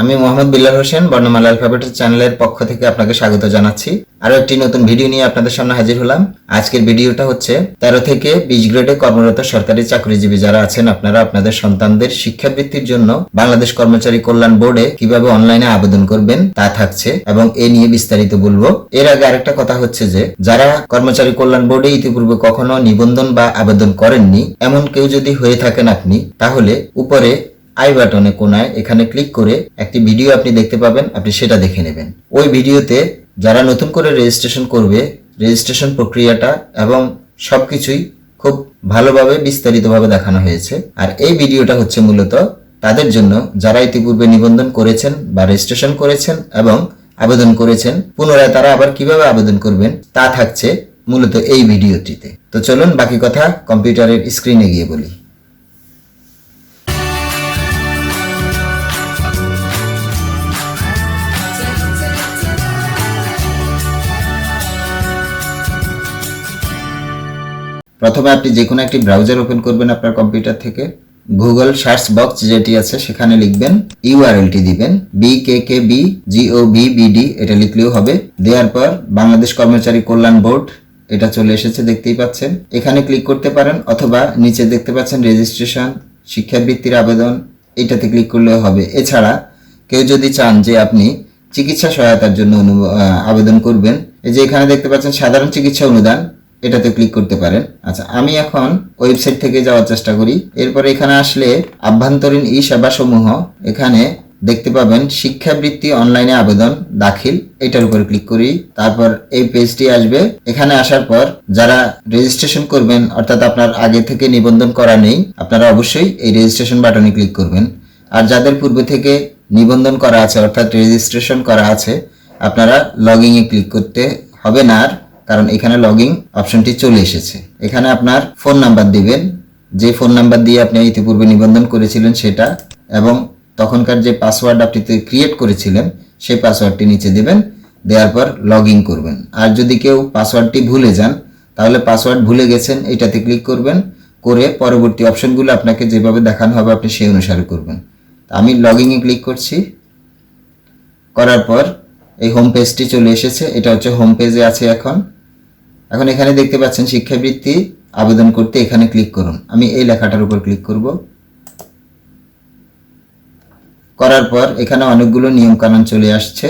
আমি মোহাম্মদ বিল্লাল হোসেন, বর্ণমালা অ্যালফাবেটের চ্যানেলের পক্ষ থেকে আপনাকে স্বাগত জানাচ্ছি। আরও একটি নতুন ভিডিও নিয়ে আপনাদের সামনে হাজির হলাম। আজকের ভিডিওটা হচ্ছে, তেরো থেকে বিশ গ্রেডে কর্মরত সরকারি চাকরিজীবী যারা আছেন, আপনারা আপনাদের সন্তানদের শিক্ষাবৃত্তির জন্য বাংলাদেশ কর্মচারী কল্যাণ বোর্ডে কীভাবে অনলাইনে আবেদন করবেন তা থাকছে এবং এ নিয়ে বিস্তারিত বলব। এর আগে আরেকটা কথা হচ্ছে যে, যারা কর্মচারী কল্যাণ বোর্ডে ইতিপূর্বে কখনো নিবন্ধন বা আবেদন করেননি, এমন কেউ যদি হয়ে থাকেন আপনি, তাহলে উপরে আই বাটনে কোনায় এখানে ক্লিক করে একটি ভিডিও আপনি দেখতে পাবেন, আপনি সেটা দেখে নেবেন। ওই ভিডিওতে যারা নতুন করে রেজিস্ট্রেশন করবে, রেজিস্ট্রেশন প্রক্রিয়াটা এবং সবকিছুই খুব ভালোভাবে বিস্তারিতভাবে দেখানো হয়েছে। আর এই ভিডিওটা হচ্ছে মূলত তাদের জন্য যারা ইতিপূর্বে নিবন্ধন করেছেন বা রেজিস্ট্রেশন করেছেন এবং আবেদন করেছেন, পুনরায় তারা আবার কীভাবে আবেদন করবেন তা থাকছে মূলত এই ভিডিওটিতে। তো চলুন বাকি কথা কম্পিউটারের স্ক্রিনে গিয়ে বলি। প্রথমে আপনি যে কোনো একটি ব্রাউজার ওপেন করবেন আপনার কম্পিউটার থেকে। গুগল সার্চ বক্স যেটি আছে, সেখানে লিখবেন ইউআরএলটি দিবেন। B K K B Jio B BD এটা লিখলেও হবে। দেওয়ার পর বাংলাদেশ কর্মচারী কল্যাণ বোর্ড, এটা চলে এসেছে, দেখতেই পাচ্ছেন। এখানে ক্লিক করতে পারেন অথবা নিচে দেখতে পাচ্ছেন রেজিস্ট্রেশন শিক্ষাবৃত্তির আবেদন, এটাতে ক্লিক করলেও হবে। এছাড়া কেউ যদি চান যে আপনি চিকিৎসা সহায়তার জন্য আবেদন করবেন, এই যে এখানে দেখতে পাচ্ছেন সাধারণ চিকিৎসা অনুদান। এটাতে ক্লিক করতে পারেন। আচ্ছা আমি এখন ওয়েবসাইট থেকে যাওয়ার চেষ্টা করি। এরপরে এখানে আসলে আভ্যন্তরীণ ই সেবাসমূহ এখানে দেখতে পাবেন শিক্ষাবৃত্তি অনলাইনে আবেদন দাখিল, এটার উপর ক্লিক করি। তারপর এই পেজটি আসবে। এখানে আসার পর যারা রেজিস্ট্রেশন করবেন, অর্থাৎ আপনার আগে থেকে নিবন্ধন করা নেই, আপনারা অবশ্যই এই রেজিস্ট্রেশন বাটনে ক্লিক করবেন। আর যাদের পূর্বে থেকে নিবন্ধন করা আছে, অর্থাৎ রেজিস্ট্রেশন করা আছে, আপনারা লগইং এ ক্লিক করতে হবে না। আর কারণ এখানে লগইন অপশনটি চলে এসেছে। এখানে আপনার ফোন নাম্বার দিবেন। যে ফোন নাম্বার দিয়ে আপনি ইতিপূর্বে নিবন্ধন করেছিলেন সেটা এবং তখনকার যে পাসওয়ার্ড আপনি ক্রিয়েট করেছিলেন, সেই পাসওয়ার্ডটি নিচে দিবেন, দেওয়ার পর লগ করবেন। আর যদি কেউ পাসওয়ার্ডটি ভুলে যান, তাহলে পাসওয়ার্ড ভুলে গেছেন, এটাতে ক্লিক করবেন, করে পরবর্তী অপশনগুলো আপনাকে যেভাবে দেখানো হবে আপনি সেই অনুসারে করবেন। আমি লগ ইনে ক্লিক করছি। করার পর এই হোম পেজটি চলে এসেছে। এটা হচ্ছে হোম পেজে আছে এখন। এখন এখানে দেখতে পাচ্ছেন শিক্ষাবৃত্তি, আবেদন করতে এখানে ক্লিক করুন। আমি এই লেখাটার উপর ক্লিক করব। করার পর এখানে অনেকগুলো নিয়ম কানুন চলে আসছে।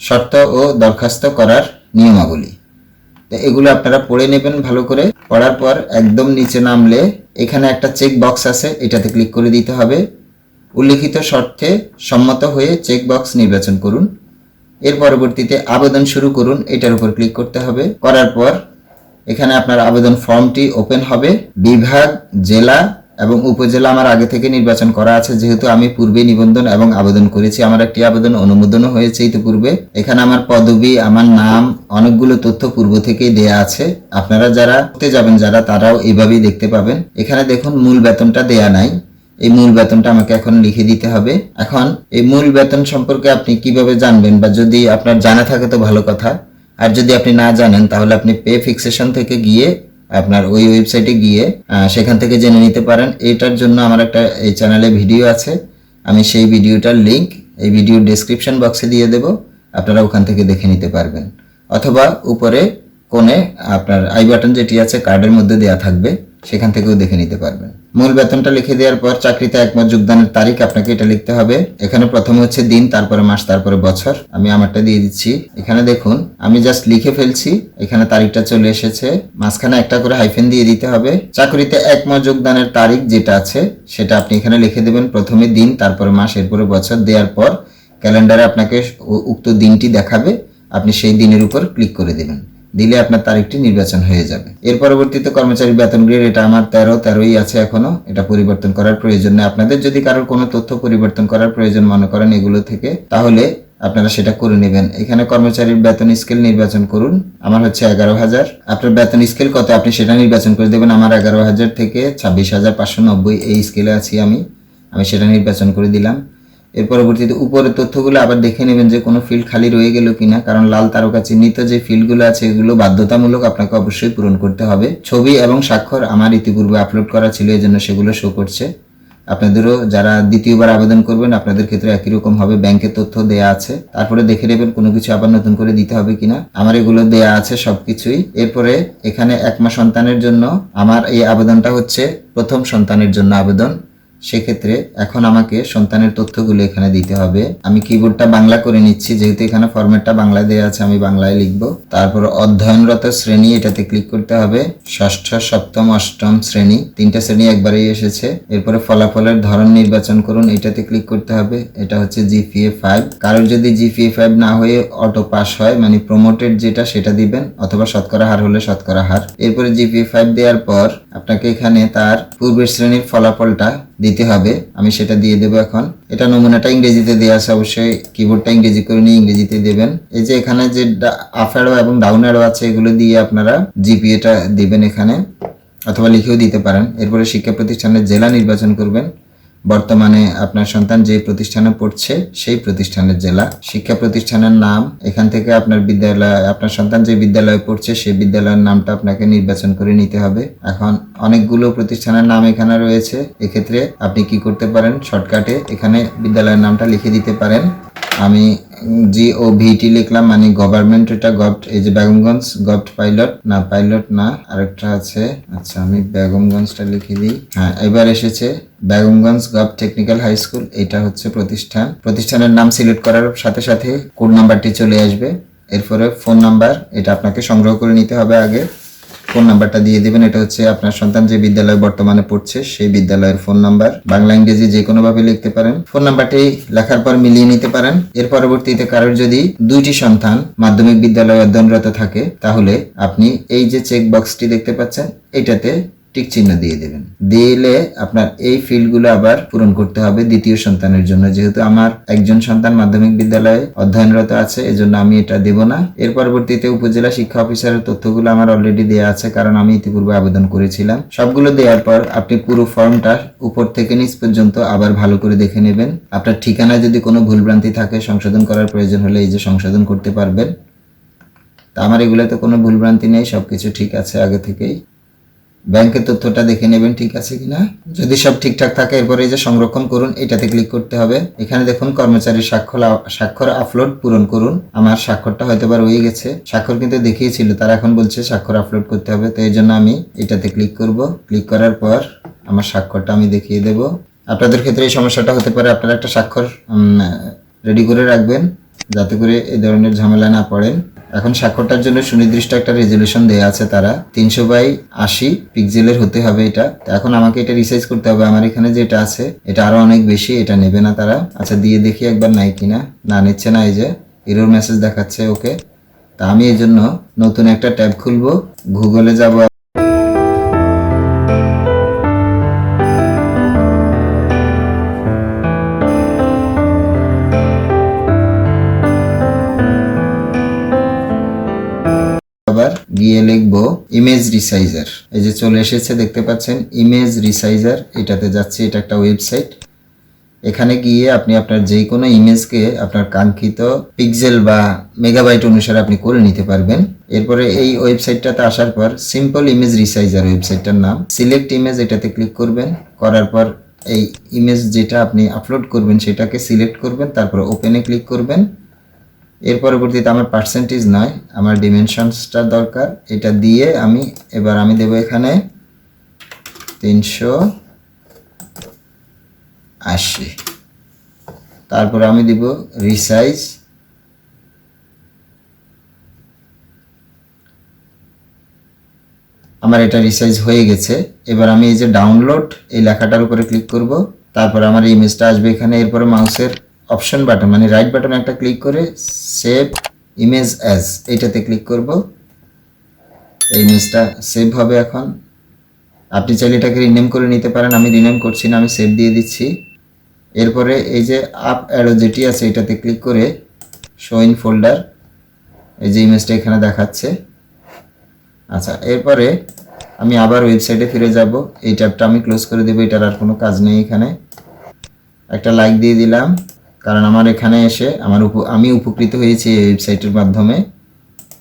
শর্ত ও দরখাস্ত করার নিয়মাবলী। তো এগুলো আপনারা পড়ে নেবেন ভালো করে। পড়ার পর একদম নিচে নামলে এখানে একটা চেক বক্স আছে, এটাতে ক্লিক করে দিতে হবে। উল্লিখিত শর্তে সম্মত হয়ে চেক বক্স নির্বাচন করুন। এর পরবর্তীতে আবেদন শুরু করুন, এটার উপর ক্লিক করতে হবে। করার পর এখানে আপনার আবেদন ফর্মটি ওপেন হবে। বিভাগ, জেলা এবং উপজেলা আমার আগে থেকে নির্বাচন করা আছে। যেহেতু আমি পূর্বে নিবন্ধন এবং আবেদন করেছি, আমার একটি আবেদন অনুমোদনও হয়েছে ইতিপূর্বে। এখানে আমার পদবি, আমার নাম, অনেকগুলো তথ্য পূর্ব থেকেই দেয়া আছে। আপনারা যারা যাবেন, যারা তারাও এইভাবেই দেখতে পাবেন। এখানে দেখুন, মূল বেতনটা দেয়া নাই। এই মূল বেতনটা আমাকে এখন লিখে দিতে হবে। এখন এই মূল বেতন সম্পর্কে আপনি কীভাবে জানবেন বা যদি আপনার জানা থাকে তো ভালো কথা। আর যদি আপনি না জানেন, তাহলে আপনি পে ফিক্সেশন থেকে গিয়ে আপনার ওই ওয়েবসাইটে গিয়ে সেখান থেকে জেনে নিতে পারেন। এটার জন্য আমার একটা এই চ্যানেলে ভিডিও আছে। আমি সেই ভিডিওটার লিংক এই ভিডিও ডেসক্রিপশন বক্সে দিয়ে দেব। আপনারা ওখান থেকে দেখে নিতে পারবেন। অথবা উপরে কোণে আপনার আই বাটন যেটি আছে, কার্ডের মধ্যে দেয়া থাকবে। সেখান থেকেও দেখে নিতে পারবেন। মূল বেতনটা লিখে দেওয়ার পর চাকরিতে একমত যোগদানের তারিখ আপনাকে এটা লিখতে হবে। এখানে প্রথমে হচ্ছে দিন, তারপরে মাস, তারপরে বছর। আমি আমারটা দিয়ে দিচ্ছি। এখানে দেখুন, আমি জাস্ট লিখে ফেলছি। এখানে তারিখটা চলে এসেছে। মাঝখানে একটা করে হাইফেন দিয়ে দিতে হবে। চাকরিতে একমত যোগদানের তারিখ যেটা আছে, সেটা আপনি এখানে লিখে দেবেন। প্রথমে দিন, তারপরে মাস, এরপরে বছর দেওয়ার পর ক্যালেন্ডারে আপনাকে উক্ত দিনটি দেখাবে। আপনি সেই দিনের উপর ক্লিক করে দেবেন। দিলে আপনার তারিখটি নির্বাচন হয়ে যাবে। এর পরবর্তীতে কর্মচারী বেতন গ্রেড এটা আমার তেরো, তেরোই আছে এখনও। এটা পরিবর্তন করার প্রয়োজন নেই। আপনাদের যদি কারোর কোনো তথ্য পরিবর্তন করার প্রয়োজন মনে করেন এগুলো থেকে, তাহলে আপনারা সেটা করে নেবেন। এখানে কর্মচারীর বেতন স্কেল নির্বাচন করুন। আমার হচ্ছে এগারো হাজার। আপনার বেতন স্কেল কত? আপনি সেটা নির্বাচন করে দেবেন। আমার এগারো হাজার থেকে ছাব্বিশ হাজার পাঁচশো নব্বই এই স্কেলে আছি আমি। আমি সেটা নির্বাচন করে দিলাম। এর পরবর্তীতে উপরের তথ্যগুলো আবার দেখে নেবেন যে কোনো ফিল্ড খালি রয়ে গেল কিনা, কারণ লাল তারকা চিহ্নিত যে ফিল্ডগুলো আছে এগুলো বাধ্যতামূলক আপনাকে অবশ্যই পূরণ করতে হবে। ছবি এবং স্বাক্ষর আমার ইতিপূর্বে আপলোড করা ছিল এই জন্য সেগুলো শো করছে। আপনাদেরও যারা দ্বিতীয়বার আবেদন করবেন, আপনাদের ক্ষেত্রে একই রকম হবে ব্যাংকের তথ্য দেয়া আছে। তারপরে দেখে নেবেন কোনো কিছু আবার নতুন করে দিতে হবে কিনা। আমার এগুলো দেয়া আছে সবকিছুই। এরপরে এখানে একমা সন্তানের জন্য আমার এই আবেদনটা হচ্ছে প্রথম সন্তানের জন্য আবেদন। সেক্ষেত্রে এখন আমাকে সন্তানের তথ্যগুলো এখানে দিতে হবে। আমি কিবোর্ডটা বাংলা করে নিচ্ছি, যেহেতু এখানে ফরম্যাটটা বাংলায় দেওয়া আছে, আমি বাংলায় লিখব। তারপর অধ্যয়নরত শ্রেণি এটাতে ক্লিক করতে হবে। ষষ্ঠ, সপ্তম, অষ্টম শ্রেণি, তিনটা শ্রেণি একবারেই এসেছে। এরপরে ফলাফলের ধরন নির্বাচন করুন, এটাতে ক্লিক করতে হবে। এটা হচ্ছে জিপিএ ফাইভ কারোর যদি জিপিএ ফাইভ না হয়ে অটো পাস হয় মানে প্রমোটেড যেটা, সেটা দিবেন, অথবা শতকরা হার হলে শতকরা হার। এরপরে জিপিএ ফাইভ দেওয়ার পর আপনাকে এখানে তার পূর্বের শ্রেণির ফলাফলটা দিতে হবে। আমি সেটা দিয়ে দেবো এখন। এটা নমুনাটা ইংরেজিতে দেওয়া আছে, অবশ্যই কিবোর্ডটা ইংরেজি করে নিয়ে ইংরেজিতে দেবেন। এই যে এখানে যে আপ অ্যারো এবং ডাউন অ্যারো আছে, এগুলো দিয়ে আপনারা জিপিএটা দিবেন এখানে, অথবা লিখেও দিতে পারেন। এরপরে শিক্ষা প্রতিষ্ঠানের জেলা নির্বাচন করবেন। বর্তমানে আপনার সন্তান যে প্রতিষ্ঠানে পড়ছে, সেই প্রতিষ্ঠানের জেলা। শিক্ষা প্রতিষ্ঠানের নাম, এখান থেকে আপনার বিদ্যালয়, আপনার সন্তান যে বিদ্যালয়ে পড়ছে, সেই বিদ্যালয়ের নামটা আপনাকে নির্বাচন করে নিতে হবে। এখন অনেকগুলো প্রতিষ্ঠানের নাম এখানে রয়েছে। এক্ষেত্রে আপনি কি করতে পারেন? শর্টকাটে এখানে বিদ্যালয়ের নামটা লিখে দিতে পারেন। আমি জি ও ভিটি লিখলাম মানে গভর্নমেন্ট এটা গভট এই যে বেগমগঞ্জ গভট পাইলট না পাইলট না, আরেকটা আছে। আচ্ছা আমি বেগমগঞ্জটা লিখে দিই। হ্যাঁ এবার এসেছে Begumganj gov technical high school, এটা হচ্ছে প্রতিষ্ঠান। প্রতিষ্ঠানের নাম সিলেক্ট করার সাথে সাথে কোড নাম্বারটি চলে আসবে। এরপরে ফোন নাম্বার, এটা আপনাকে সংগ্রহ করে নিতে হবে আগে। ফোন নাম্বারটা দিয়ে দেবেন, এটা হচ্ছে আপনার সন্তান যে বিদ্যালয়ে বর্তমানে পড়ছে, সেই বিদ্যালয়ের ফোন নাম্বার। বাংলা, ইংরেজি যে কোনো ভাবে লিখতে পারেন। ফোন নাম্বারটি লেখার পর মিলিয়ে নিতে পারেন। এর পরবর্তীতে কারোর যদি দুইটি সন্তান মাধ্যমিক বিদ্যালয়ে অধ্যয়নরত থাকে, তাহলে আপনি এই যে চেক বক্সটি দেখতে পাচ্ছেন, এটাতে টিক চিহ্ন দিয়ে দেবেন। দিলে আপনার এই ফিল্ডগুলো আবার পূরণ করতে হবে দ্বিতীয় সন্তানের জন্য। যেহেতু আমার একজন সন্তান মাধ্যমিক বিদ্যালয়ে অধ্যয়নরত আছে, এজন্য আমি এটা দেব না। এর পরবর্তীতে উপজেলা শিক্ষা অফিসারের তথ্যগুলো আমার অলরেডি দেওয়া আছে, কারণ আমি ইতিপূর্বে আবেদন করেছিলাম। সবগুলো দেওয়ার পর আপনি পুরো ফর্মটা উপর থেকে নিচ পর্যন্ত আবার ভালো করে দেখে নেবেন। আপনার ঠিকানায় যদি কোনো ভুলভ্রান্তি থাকে, সংশোধন করার প্রয়োজন হলে এই যে সংশোধন করতে পারবেন। তা আমার এগুলোতে কোনো ভুলভ্রান্তি নেই, সবকিছু ঠিক আছে আগে থেকেই। ব্যাংকের তথ্যটা দেখে নেবেন, ঠিক আছে কিনা? যদি সব ঠিকঠাক থাকে, এরপরে যে সংরক্ষণ করুন, এটাতে ক্লিক করতে হবে। এখানে দেখুন, কর্মচারীর স্বাক্ষর স্বাক্ষর আপলোড পূরণ করুন। আমার স্বাক্ষরটা হয়তো বা রয়ে গেছে। স্বাক্ষর কিন্তু দেখিয়েছিল, তারা এখন বলছে স্বাক্ষর আপলোড করতে হবে। তো এই জন্য আমি এটাতে ক্লিক করব। ক্লিক করার পর আমার স্বাক্ষরটা আমি দেখিয়ে দেব। আপনাদের ক্ষেত্রে এই সমস্যাটা হতে পারে, আপনারা একটা স্বাক্ষর রেডি করে রাখবেন, যাতে করে এই ধরনের ঝামেলা না পড়েন। এখন স্বাক্ষরটার জন্য সুনির্দিষ্ট একটা রেজলিউশন দেওয়া আছে তারা। তিনশো বাই আশি পিক্সেলের হতে হবে এটা। এখন আমাকে এটা রিসাইজ করতে হবে। আমার এখানে যেটা আছে, এটা আরও অনেক বেশি, এটা নেবে না তারা। আচ্ছা দিয়ে দেখি একবার নাই কিনা। না, নিচ্ছে না এই যে। এরোর মেসেজ দেখাচ্ছে ওকে তা আমি এই জন্য নতুন একটা ট্যাব খুলবো। গুগলে যাব রিসাইজার এই যে চলে এসেছে, দেখতে পাচ্ছেন ইমেজ রিসাইজার এটাতে যাচ্ছে, এটা একটা ওয়েবসাইট এখানে গিয়ে আপনি আপনার যে কোনো ইমেজকে আপনার কাঙ্ক্ষিত পিক্সেল বা মেগাবাইট অনুসারে আপনি করে নিতে পারবেন। এরপরে এই ওয়েবসাইটটাতে আসার পর সিম্পল ইমেজ রিসাইজার ওয়েবসাইটটার নাম। সিলেক্ট ইমেজ এটাতে ক্লিক করবেন। করার পর এই ইমেজ যেটা আপনি আপলোড করবেন, সেটাকে সিলেক্ট করবেন। তারপর ওপেনে ক্লিক করবেন। এর পরবর্তীতে আমার পার্সেন্টেজ নয় আমার ডিমেনশনসটা দরকার। এটা দিয়ে আমি, এবার আমি দেবো এখানে তিনশো আশি। তারপর আমি দিব রিসাইজ আমার এটা রিসাইজ হয়ে গেছে। এবার আমি এই যে ডাউনলোড এই লেখাটার উপরে ক্লিক করব। তারপর আমার ইমেজটা আসবে এখানে, এরপরে মাউসের অপশন বাটন মানে রাইট বাটন একটা ক্লিক করে সেভ ইমেজ অ্যাজ এইটাতে ক্লিক করব। এই ইমেজটা সেভ হবে এখন। আপনি চাইলে এটাকে রিনেম করে নিতে পারেন, আমি রিনেম করছি না, আমি সেভ দিয়ে দিচ্ছি। এরপরে এই যে আপ অ্যারো যেটি আছে, এটাতে ক্লিক করে শো ইন ফোল্ডার এই যে ইমেজটা এখানে দেখাচ্ছে। আচ্ছা এরপরে আমি আবার ওয়েবসাইটে ফিরে যাব। এই ট্যাবটা আমি ক্লোজ করে দেবো, এটার আর কোনো কাজ নেই এখানে। একটা লাইক দিয়ে দিলাম। কারণ আমার এখানে এসে আমার উপ আমি উপকৃত হয়েছি এই ওয়েবসাইটের মাধ্যমে।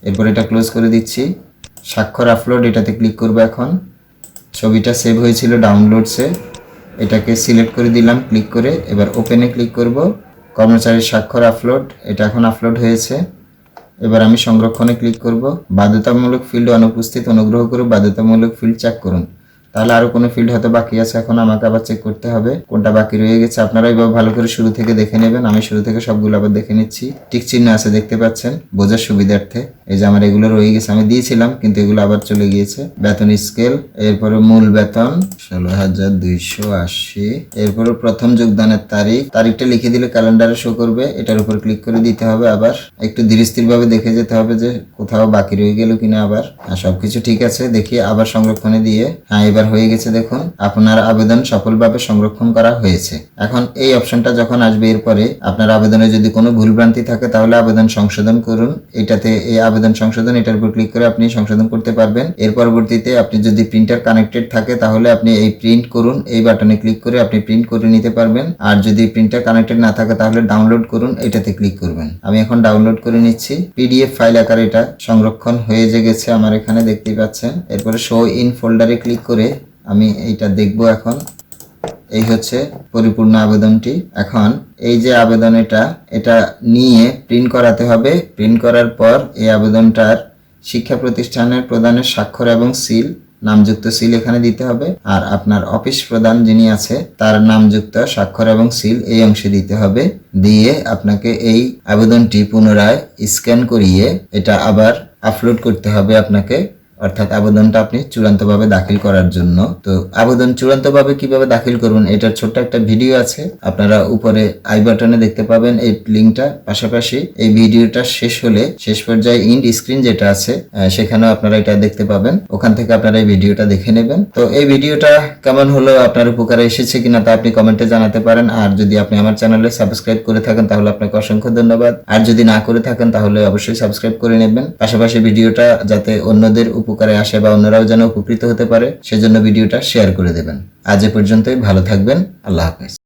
এরপর এটা ক্লোজ করে দিচ্ছি। স্বাক্ষর আপলোড এটাতে ক্লিক করব এখন। ছবিটা সেভ হয়েছিল ডাউনলোডসে এটাকে সিলেক্ট করে দিলাম ক্লিক করে। এবার ওপেনে ক্লিক করব। কর্মচারীর স্বাক্ষর আপলোড এটা এখন আপলোড হয়েছে। এবার আমি সংরক্ষণে ক্লিক করব। বাধ্যতামূলক ফিল্ড অনুপস্থিত, অনুগ্রহ করে বাধ্যতামূলক ফিল্ড চেক করুন। তাহলে আরও কোনো ফিল্ড হয়তো বাকি আছে, এখন আমাকে আবার চেক করতে হবে। কোনটা বাকি রয়ে গেছে, আপনারা এবার ভালো করে শুরু থেকে দেখে নেবেন। আমি শুরু থেকে সবগুলো আবার দেখে নিচ্ছি। টিক চিহ্ন আছে, দেখতে পাচ্ছেন? বোঝার সুবিধার্থে। এই যে আমার এগুলো রয়ে গেছে, আমি দিয়েছিলাম, কিন্তু এগুলো আবার চলে গিয়েছে। বেতন স্কেল এরপরে মূল বেতন, ষোলো হাজার দুইশো আশি। এরপরে প্রথম যোগদানের তারিখ, তারিখটা লিখে দিলে ক্যালেন্ডারে শো করবে। এটার উপর ক্লিক করে দিতে হবে আবার। একটু ধীরস্থির ভাবে দেখে যেতে হবে যে কোথাও বাকি রয়ে গেল কিনা আবার। আর সবকিছু ঠিক আছে, দেখি আবার সংরক্ষণে দিয়ে। হ্যাঁ এবার হয়ে গেছে দেখুন, আপনার আবেদন সফলভাবে সংরক্ষণ করা হয়েছে। এখন এই অপশনটা যখন আসবে, এরপরে আপনার আবেদনে যদি কোনো ভুলভ্রান্তি থাকে, তাহলে আবেদন সংশোধন করুন। এটাতে এই আবেদন সংশোধন, এটার উপর ক্লিক করে আপনি সংশোধন করতে পারবেন। এর পরবর্তীতে আপনি যদি প্রিন্টার কানেক্টেড থাকে, তাহলে আপনি এই প্রিন্ট করুন। এই বাটনে ক্লিক করে আপনি প্রিন্ট করে নিতে পারবেন। আর যদি প্রিন্টার কানেক্টেড না থাকে, তাহলে ডাউনলোড করুন, এটাতে ক্লিক করবেন। আমি এখন ডাউনলোড করে নিচ্ছি। পিডিএফ ফাইল আকারে এটা সংরক্ষণ হয়ে যে গেছে আমার এখানে, দেখতেই পাচ্ছেন। এরপরে শো ইন ফোল্ডারে ক্লিক করে আমি এইটা দেখব এখন। এই হচ্ছে পরিপূর্ণ আবেদনটি। এখন এই যে আবেদন এটা এটা নিয়ে প্রিন্ট করাতে হবে। প্রিন্ট করার পর এই আবেদনটার শিক্ষা প্রতিষ্ঠানের প্রদানের স্বাক্ষর এবং সিল, নামযুক্ত সিল এখানে দিতে হবে। আর আপনার অফিস প্রধান যিনি আছে, তার নামযুক্ত স্বাক্ষর এবং সিল এই অংশে দিতে হবে। দিয়ে আপনাকে এই আবেদনটি পুনরায় স্ক্যান করিয়ে এটা আবার আপলোড করতে হবে আপনাকে। অর্থাৎ আবেদনটা আপনি চূড়ান্তভাবে দাখিল করার জন্য। তো আবেদন চূড়ান্তভাবে কীভাবে দাখিল করবেন, এটার ছোট্ট একটা ভিডিও আছে। আপনারা উপরে আই বাটনে দেখতে পাবেন এই লিঙ্কটা। পাশাপাশি এই ভিডিওটা শেষ হলে শেষ পর্যায়ে ইন্ড স্ক্রিন যেটা আছে সেখানেও আপনারা এটা দেখতে পাবেন। ওখান থেকে আপনারা এই ভিডিওটা দেখে নেবেন। তো এই ভিডিওটা কেমন হলো, আপনার উপকারে এসেছে কিনা তা আপনি কমেন্টে জানাতে পারেন। আর যদি আপনি আমার চ্যানেলে সাবস্ক্রাইব করে থাকেন, তাহলে আপনাকে অসংখ্য ধন্যবাদ। আর যদি না করে থাকেন, তাহলে অবশ্যই সাবস্ক্রাইব করে নেবেন। পাশাপাশি ভিডিওটা যাতে অন্যদের উপকারে আসে বা অন্যরাও যেন উপকৃত হতে পারে, সেজন্য ভিডিওটা শেয়ার করে দেবেন। আজ এ পর্যন্তই, ভালো থাকবেন, আল্লাহ হাফেজ।